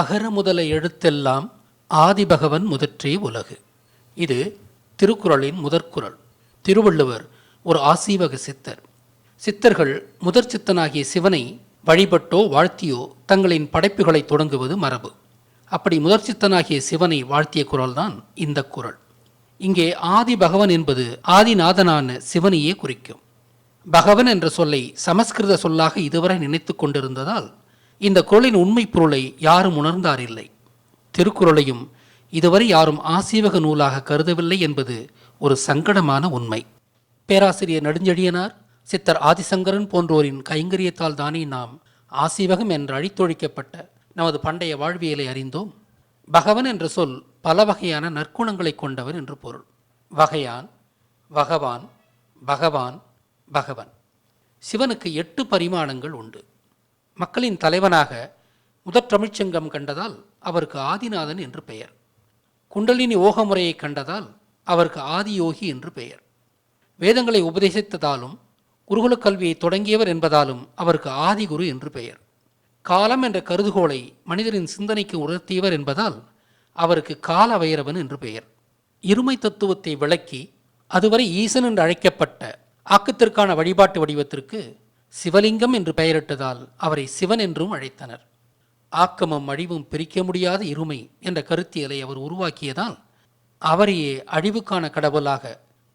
அகர முதல எழுத்தெல்லாம் ஆதிபகவன் முதற்றே உலகு. இது திருக்குறளின் முதற்குறள். திருவள்ளுவர் ஒரு ஆசீவக சித்தர். சித்தர்கள் முதற் சித்தனாகிய சிவனை வழிபட்டோ வாழ்த்தியோ தங்களின் படைப்புகளை தொடங்குவது மரபு. அப்படி முதற் சித்தனாகிய சிவனை வாழ்த்திய குரல்தான் இந்த குறள். இங்கே ஆதி பகவன் என்பது ஆதிநாதனான சிவனையே குறிக்கும். பகவன் என்ற சொல்லை சமஸ்கிருத சொல்லாக இதுவரை நினைத்து கொண்டிருந்ததால் இந்த குரலின் உண்மை பொருளை யாரும் உணர்ந்தாரில்லை. திருக்குறளையும் இதுவரை யாரும் ஆசீவக நூலாக கருதவில்லை என்பது ஒரு சங்கடமான உண்மை. பேராசிரியர் நெடுஞ்செழியனார் சித்தர் ஆதிசங்கரன் போன்றோரின் கைங்கரியத்தால் தானே நாம் ஆசீவகம் என்று அழித்தொழிக்கப்பட்ட நமது பண்டைய வாழ்வியலை அறிந்தோம். பகவன் என்ற சொல் பல வகையான நற்குணங்களை கொண்டவர் என்று பொருள். வகையான் வகவான் பகவான் பகவன். சிவனுக்கு எட்டு பரிமாணங்கள் உண்டு. மக்களின் தலைவனாக முதற் தமிழ்ச்சங்கம் கண்டதால் அவருக்கு ஆதிநாதன் என்று பெயர். குண்டலினி ஓக முறையை கண்டதால் அவருக்கு ஆதியோகி என்று பெயர். வேதங்களை உபதேசித்ததாலும் குருகுல கல்வியை தொடங்கியவர் என்பதாலும் அவருக்கு ஆதிகுரு என்று பெயர். காலம் என்ற கருதுகோளை மனிதரின் சிந்தனைக்கு உணர்த்தியவர் என்பதால் அவருக்கு கால வைரவன் என்று பெயர். இருமை தத்துவத்தை விளக்கி அதுவரை ஈசன் என்று அழைக்கப்பட்ட ஆக்கத்திற்கான வழிபாட்டு வடிவத்திற்கு சிவலிங்கம் என்று பெயரிட்டதால் அவரை சிவன் என்றும் அழைத்தனர். ஆக்கமும் அழிவும் பிரிக்க முடியாத இருமை என்ற கருத்தியலை அவர் உருவாக்கியதால் அவரையே அழிவுக்கான கடவுளாக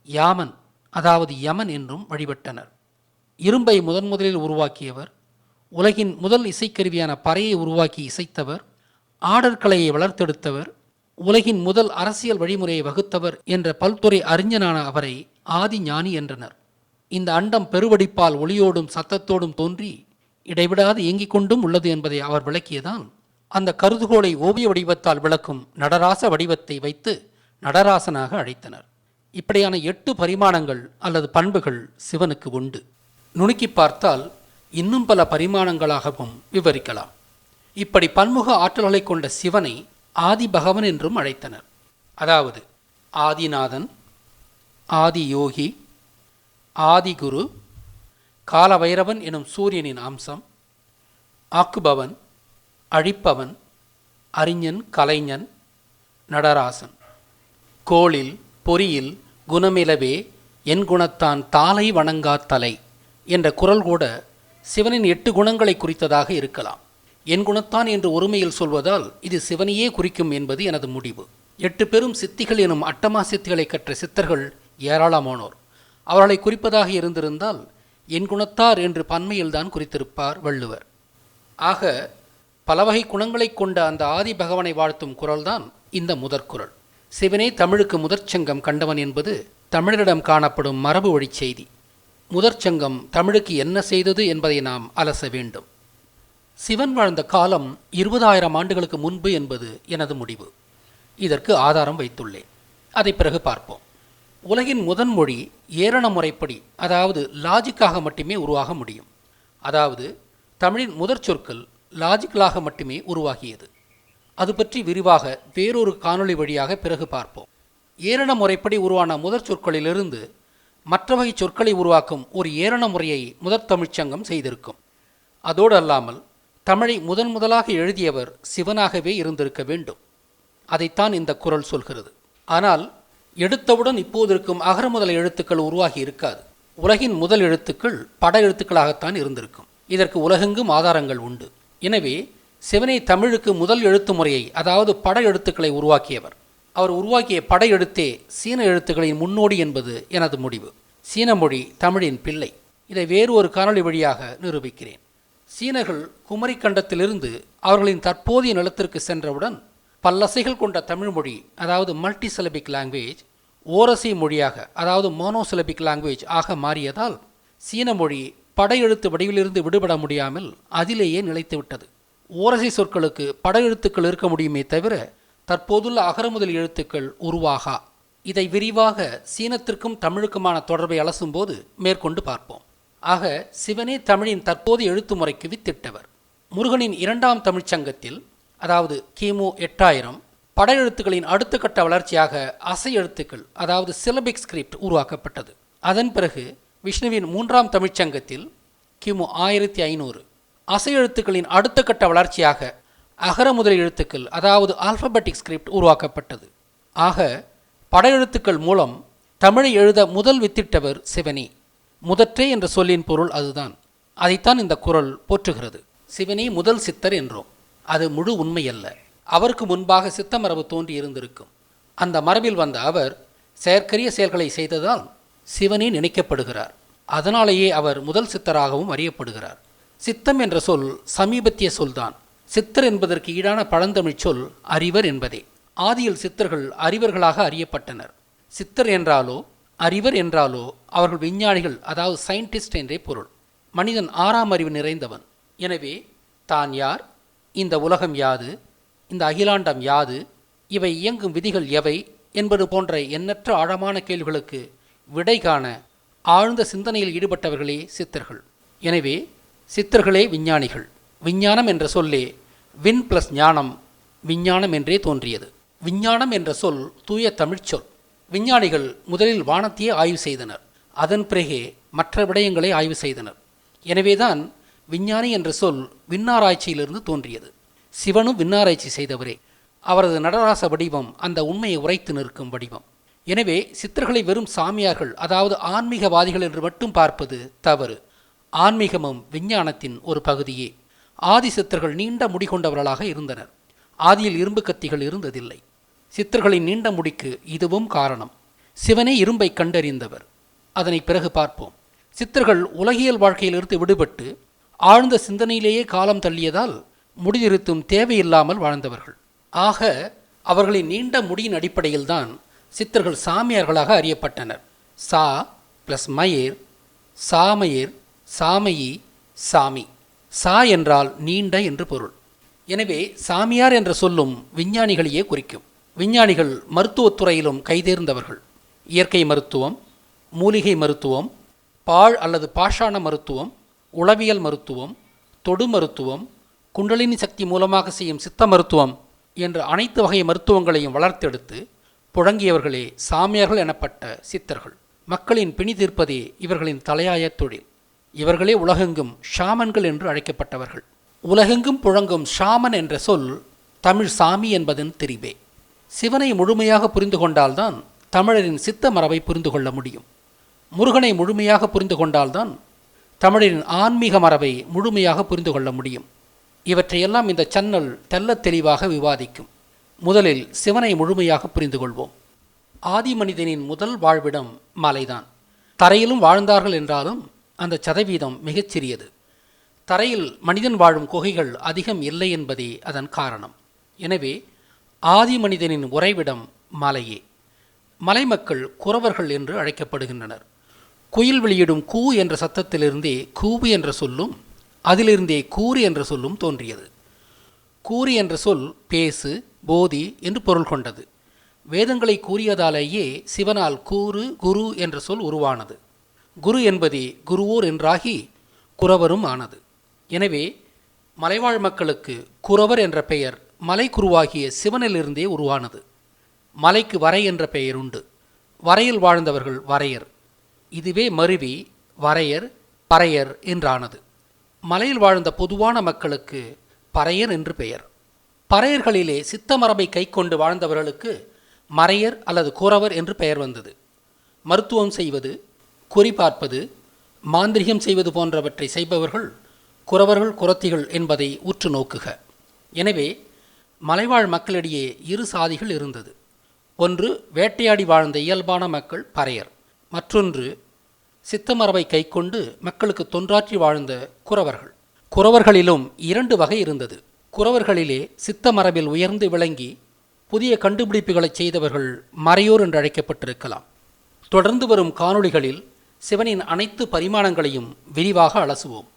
யாமன் அதாவது யமன் என்றும் வழிபட்டனர். இரும்பை முதன் முதலில் உருவாக்கியவர் உலகின் முதல் இசைக்கருவியான பறையை உருவாக்கி இசைத்தவர் ஆடற்கலையை வளர்த்தெடுத்தவர் உலகின் முதல் அரசியல் வழிமுறையை வகுத்தவர் என்ற பல்துறை அறிஞனான அவரை ஆதி ஞானி என்றனர். இந்த அண்டம் பெருவடிப்பால் ஒளியோடும் சத்தத்தோடும் தோன்றி இடைவிடாது இயங்கிக் கொண்டும் உள்ளது என்பதை அவர் விளக்கியதால் அந்த கருதுகோளை ஓவிய வடிவத்தால் விளக்கும் நடராச வடிவத்தை வைத்து நடராசனாக அழைத்தனர். இப்படியான எட்டு பரிமாணங்கள் அல்லது பண்புகள் சிவனுக்கு உண்டு. நுணுக்கி பார்த்தால் இன்னும் பல பரிமாணங்களாகவும் விவரிக்கலாம். இப்படி பன்முக ஆற்றல்களை கொண்ட சிவனை ஆதி பகவன் என்றும் அழைத்தனர். அதாவது ஆதிநாதன் ஆதி யோகி ஆதிகுரு காலவைரவன் எனும் சூரியனின் அம்சம் ஆக்குபவன் அழிப்பவன் அறிஞன் கலைஞன் நடராசன். கோளில் பொறியில் குணமிலவே என் குணத்தான் தாளை வணங்கா தலை என்ற குரல் கூட சிவனின் எட்டு குணங்களை குறித்ததாக இருக்கலாம். என் குணத்தான் என்று ஒருமையில் சொல்வதால் இது சிவனையே குறிக்கும் என்பது எனது முடிவு. எட்டு பெரும் சித்திகள் எனும் அட்டமா சித்திகளை கற்ற சித்தர்கள் ஏராளமானோர். அவர்களை குறிப்பதாக இருந்திருந்தால் என் குணத்தார் என்று பன்மையில்தான் குறித்திருப்பார் வள்ளுவர். ஆக பல வகை குணங்களைக் கொண்ட அந்த ஆதி பகவனை வாழ்த்தும் குரல்தான் இந்த முதற்குரல். சிவனே தமிழுக்கு முதற்சங்கம் கண்டவன் என்பது தமிழரிடம் காணப்படும் மரபு வழிச் செய்தி. முதற்சங்கம் தமிழுக்கு என்ன செய்தது என்பதை நாம் அலச வேண்டும். சிவன் வாழ்ந்த காலம் இருபதாயிரம் ஆண்டுகளுக்கு முன்பு என்பது எனது முடிவு. இதற்கு ஆதாரம் வைத்துள்ளேன். அதை பிறகு பார்ப்போம். உலகின் முதன் மொழி ஏரண முறைப்படி அதாவது லாஜிக்காக மட்டுமே உருவாக முடியும். அதாவது தமிழின் முதற் சொற்கள் லாஜிக்கலாக மட்டுமே உருவாகியது. அது பற்றி விரிவாக வேறொரு காணொளி வழியாக பிறகு பார்ப்போம். ஏரண முறைப்படி உருவான முதற் சொற்களிலிருந்து மற்ற வகை சொற்களை உருவாக்கும் ஒரு ஏரண முறையை முதற் தமிழ்ச்சங்கம் செய்திருக்கும். அதோடு அல்லாமல் தமிழை முதன் முதலாக எழுதியவர் சிவனாகவே இருந்திருக்க வேண்டும். அதைத்தான் இந்த குரல் சொல்கிறது. ஆனால் எடுத்தவுடன் இப்போது இருக்கும் அகர முதல எழுத்துக்கள் உருவாகி இருக்காது. உலகின் முதல் எழுத்துக்கள் பட எழுத்துக்களாகத்தான் இருந்திருக்கும். இதற்கு உலகெங்கும் ஆதாரங்கள் உண்டு. எனவே சிவனை தமிழுக்கு முதல் எழுத்து முறையை அதாவது பட எழுத்துக்களை உருவாக்கியவர். அவர் உருவாக்கிய பட எழுத்தே சீன எழுத்துக்களின் முன்னோடி என்பது எனது முடிவு. சீன மொழி தமிழின் பிள்ளை. இதை வேறு ஒரு காணொளி வழியாக நிரூபிக்கிறேன். சீனர்கள் குமரி கண்டத்திலிருந்து அவர்களின் தற்போதைய நிலத்திற்கு சென்றவுடன் பல்லசைகள் கொண்ட தமிழ் மொழி அதாவது மல்டி சிலபிக் லாங்குவேஜ் ஓரசி மொழியாக அதாவது மோனோசிலபிக் லாங்குவேஜ் ஆக மாறியதால் சீன மொழி படையெழுத்து வடிவிலிருந்து விடுபட முடியாமல் அதிலேயே நிலைத்துவிட்டது ஓரசி சொற்களுக்கு படையெழுத்துக்கள் இருக்க முடியுமே தவிர தற்போதுள்ள அகரமுதல் எழுத்துக்கள் உருவாகா? இதை விரிவாக சீனத்திற்கும் தமிழுக்குமான தொடர்பை அலசும்போது மேற்கொண்டு பார்ப்போம். ஆக சிவனே தமிழின் தற்போதைய எழுத்து முறைக்கு வித்திட்டவர். முருகனின் இரண்டாம் தமிழ்ச்சங்கத்தில் அதாவது கிமு எட்டாயிரம் படையெழுத்துக்களின் அடுத்த கட்ட வளர்ச்சியாக அசை எழுத்துக்கள் அதாவது சிலபிக் ஸ்கிரிப்ட் உருவாக்கப்பட்டது. அதன் பிறகு விஷ்ணுவின் மூன்றாம் தமிழ்ச்சங்கத்தில் கிமு ஆயிரத்தி ஐநூறு. அசை எழுத்துக்களின் அடுத்த கட்ட வளர்ச்சியாக அகர முதல் எழுத்துக்கள் அதாவது ஆல்பபெட்டிக் ஸ்கிரிப்ட் உருவாக்கப்பட்டது. ஆக படையெழுத்துக்கள் மூலம் தமிழை எழுத முதல் வித்திட்டவர் சிவனி. முதற்றே என்ற சொல்லின் பொருள் அதுதான். அதைத்தான் இந்த குரல் போற்றுகிறது. சிவனி முதல் சித்தர் என்றோம். அது முழு உண்மையல்ல. அவருக்கு முன்பாக சித்த மரபு தோன்றி இருந்திருக்கும். அந்த மரபில் வந்த அவர் செயற்கரிய செயல்களை செய்ததால் சிவனே நினைக்கப்படுகிறார். அதனாலேயே அவர் முதல் சித்தராகவும் அறியப்படுகிறார். சித்தம் என்ற சொல் சமீபத்திய சொல்தான். சித்தர் என்பதற்கு ஈடான பழந்தமிழ் சொல் அறிவர் என்பதே. ஆதியில் சித்தர்கள் அறிவர்களாக அறியப்பட்டனர். சித்தர் என்றாலோ அறிவர் என்றாலோ அவர்கள் விஞ்ஞானிகள் அதாவது சயின்டிஸ்ட் என்றே பொருள். மனிதன் ஆறாம் அறிவு நிறைந்தவன். எனவே தான் யார்? இந்த உலகம் யாது? இந்த அகிலாண்டம் யாது? இவை இயங்கும் விதிகள் எவை? என்பது போன்ற எண்ணற்ற ஆழமான கேள்விகளுக்கு விடை காண ஆழ்ந்த சிந்தனையில் ஈடுபட்டவர்களே சித்தர்கள். எனவே சித்தர்களே விஞ்ஞானிகள். விஞ்ஞானம் என்ற சொல்லே வின் பிளஸ் ஞானம் விஞ்ஞானம் என்றே தோன்றியது. விஞ்ஞானம் என்ற சொல் தூய தமிழ்ச்சொல் விஞ்ஞானிகள் முதலில் வானத்தையே ஆய்வு செய்தனர். அதன் பிறகே மற்ற விடயங்களை ஆய்வு செய்தனர். எனவேதான் விஞ்ஞானி என்ற சொல் விண்ணாராய்ச்சியிலிருந்து தோன்றியது. சிவனும் விண்ணாராய்ச்சி செய்தவரே. அவரது நடராச வடிவம் அந்த உண்மையை உரைத்து நிற்கும் வடிவம். எனவே சித்தர்களை வெறும் சாமியார்கள் அதாவது ஆன்மீகவாதிகள் என்று மட்டும் பார்ப்பது தவறு. ஆன்மீகமும் விஞ்ஞானத்தின் ஒரு பகுதியே. ஆதி சித்தர்கள் நீண்ட முடி கொண்டவர்களாக இருந்தனர். ஆதியில் இரும்பு கத்திகள் இருந்ததில்லை. சித்தர்களின் நீண்ட முடிக்கு இதுவும் காரணம். சிவனே இரும்பை கண்டறிந்தவர். அதனை பிறகு பார்ப்போம். சித்தர்கள் உலகியல் வாழ்க்கையிலிருந்து விடுபட்டு ஆழ்ந்த சிந்தனையிலேயே காலம் தள்ளியதால் முடிதிருத்தும் தேவையில்லாமல் வாழ்ந்தவர்கள். ஆக அவர்களின் நீண்ட முடியின் அடிப்படையில்தான் சித்தர்கள் சாமியார்களாக அறியப்பட்டனர். சா பிளஸ் மயிர் சாமயிர் சாமயி சாமி. சா என்றால் நீண்ட என்று பொருள். எனவே சாமியார் என்ற சொல்லும் விஞ்ஞானிகளையே குறிக்கும். விஞ்ஞானிகள் மருத்துவத்துறையிலும் கைதேர்ந்தவர்கள். இயற்கை மருத்துவம் மூலிகை மருத்துவம் பாழ் அல்லது பாஷாண மருத்துவம் உளவியல் மருத்துவம் தொடு மருத்துவம் குண்டலினி சக்தி மூலமாக செய்யும் சித்த மருத்துவம் என்ற அனைத்து வகை மருத்துவங்களையும் வளர்த்தெடுத்து புழங்கியவர்களே சாமியார்கள் எனப்பட்ட சித்தர்கள். மக்களின் பிணி தீர்ப்பதே இவர்களின் தலையாய தொழில். இவர்களே உலகெங்கும் ஷாமன்கள் என்று அழைக்கப்பட்டவர்கள். உலகெங்கும் புழங்கும் ஷாமன் என்ற சொல் தமிழ் சாமி என்பதன் தெரிவே. சிவனை முழுமையாக புரிந்து கொண்டால்தான் தமிழரின் சித்த மரபை புரிந்து கொள்ள முடியும். முருகனை முழுமையாக புரிந்து கொண்டால்தான் தமிழரின் ஆன்மீக மரபை முழுமையாக புரிந்து கொள்ள முடியும். இவற்றையெல்லாம் இந்த சன்னல் தெள்ளத் தெளிவாக விவாதிக்கும். முதலில் சிவனை முழுமையாக புரிந்து கொள்வோம் ஆதி மனிதனின் முதல் வாழ்விடம் மலைதான். தரையிலும் வாழ்ந்தார்கள் என்றாலும் அந்த சதவீதம் மிகச்சிறியது தரையில் மனிதன் வாழும் குகைகள் அதிகம் இல்லை என்பதே அதன் காரணம். எனவே ஆதி மனிதனின் உறைவிடம் மலையே. மலை மக்கள் குறவர்கள் என்று அழைக்கப்படுகின்றனர். குயில் வெளியிடும் கூ என்ற சத்தத்திலிருந்தே கூவு என்ற சொல்லும் அதிலிருந்தே கூறு என்ற சொல்லும் தோன்றியது. கூறு என்ற சொல் பேசு போதி என்று பொருள் கொண்டது. வேதங்களை கூறியதாலேயே சிவனால் கூறு குரு என்ற சொல் உருவானது. குரு என்பதே குருவோர் என்றாகி குறவரும் ஆனது. எனவே மலைவாழ் மக்களுக்கு குறவர் என்ற பெயர் மலை குருவாகிய சிவனிலிருந்தே உருவானது. மலைக்கு வரை என்ற பெயர் உண்டு. வரையில் வாழ்ந்தவர்கள் வரையர். இதுவே மருவி வரையர் பறையர் என்றானது. மலையில் வாழ்ந்த பொதுவான மக்களுக்கு பறையர் என்று பெயர். பறையர்களிலே சித்த மரபை கைக்கொண்டு வாழ்ந்தவர்களுக்கு மறையர் அல்லது குறவர் என்று பெயர் வந்தது. மருத்துவம் செய்வது குறிபார்ப்பது மாந்திரிகம் செய்வது போன்றவற்றை செய்பவர்கள் குறவர்கள் குரத்திகள் என்பதை உற்று நோக்குக. எனவே மலைவாழ் மக்களிடையே இரு சாதிகள் இருந்தது. ஒன்று வேட்டையாடி வாழ்ந்த இயல்பான மக்கள் பறையர். மற்றொன்று சித்தமரபை கைக்கொண்டு மக்களுக்கு தொன்றாற்றி வாழ்ந்த குறவர்கள். குறவர்களிலும் இரண்டு வகை இருந்தது. குறவர்களிலே சித்த மரபில் உயர்ந்து விளங்கி புதிய கண்டுபிடிப்புகளை செய்தவர்கள் மறையோர் என்று அழைக்கப்பட்டிருக்கலாம். தொடர்ந்து வரும் காணொளிகளில் சிவனின் அனைத்து பரிமாணங்களையும் விரிவாக அலசுவோம்.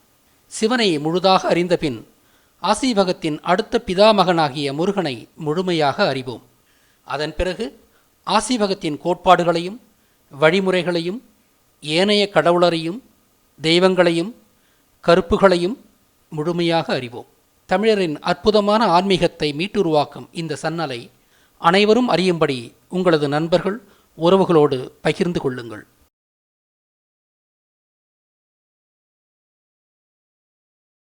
சிவனை முழுதாக அறிந்தபின் ஆசீவகத்தின் அடுத்த பிதாமகனாகிய முருகனை முழுமையாக அறிவோம். அதன் பிறகு ஆசீவகத்தின் கோட்பாடுகளையும் வழிமுறைகளையும் ஏனைய கடவுளரையும் தெய்வங்களையும் கருப்புகளையும் முழுமையாக அறிவோம். தமிழரின் அற்புதமான ஆன்மீகத்தை மீட்டுருவாக்கும் இந்த சன்னலை அனைவரும் அறியும்படி உங்களது நண்பர்கள் உறவுகளோடு பகிர்ந்து கொள்ளுங்கள்.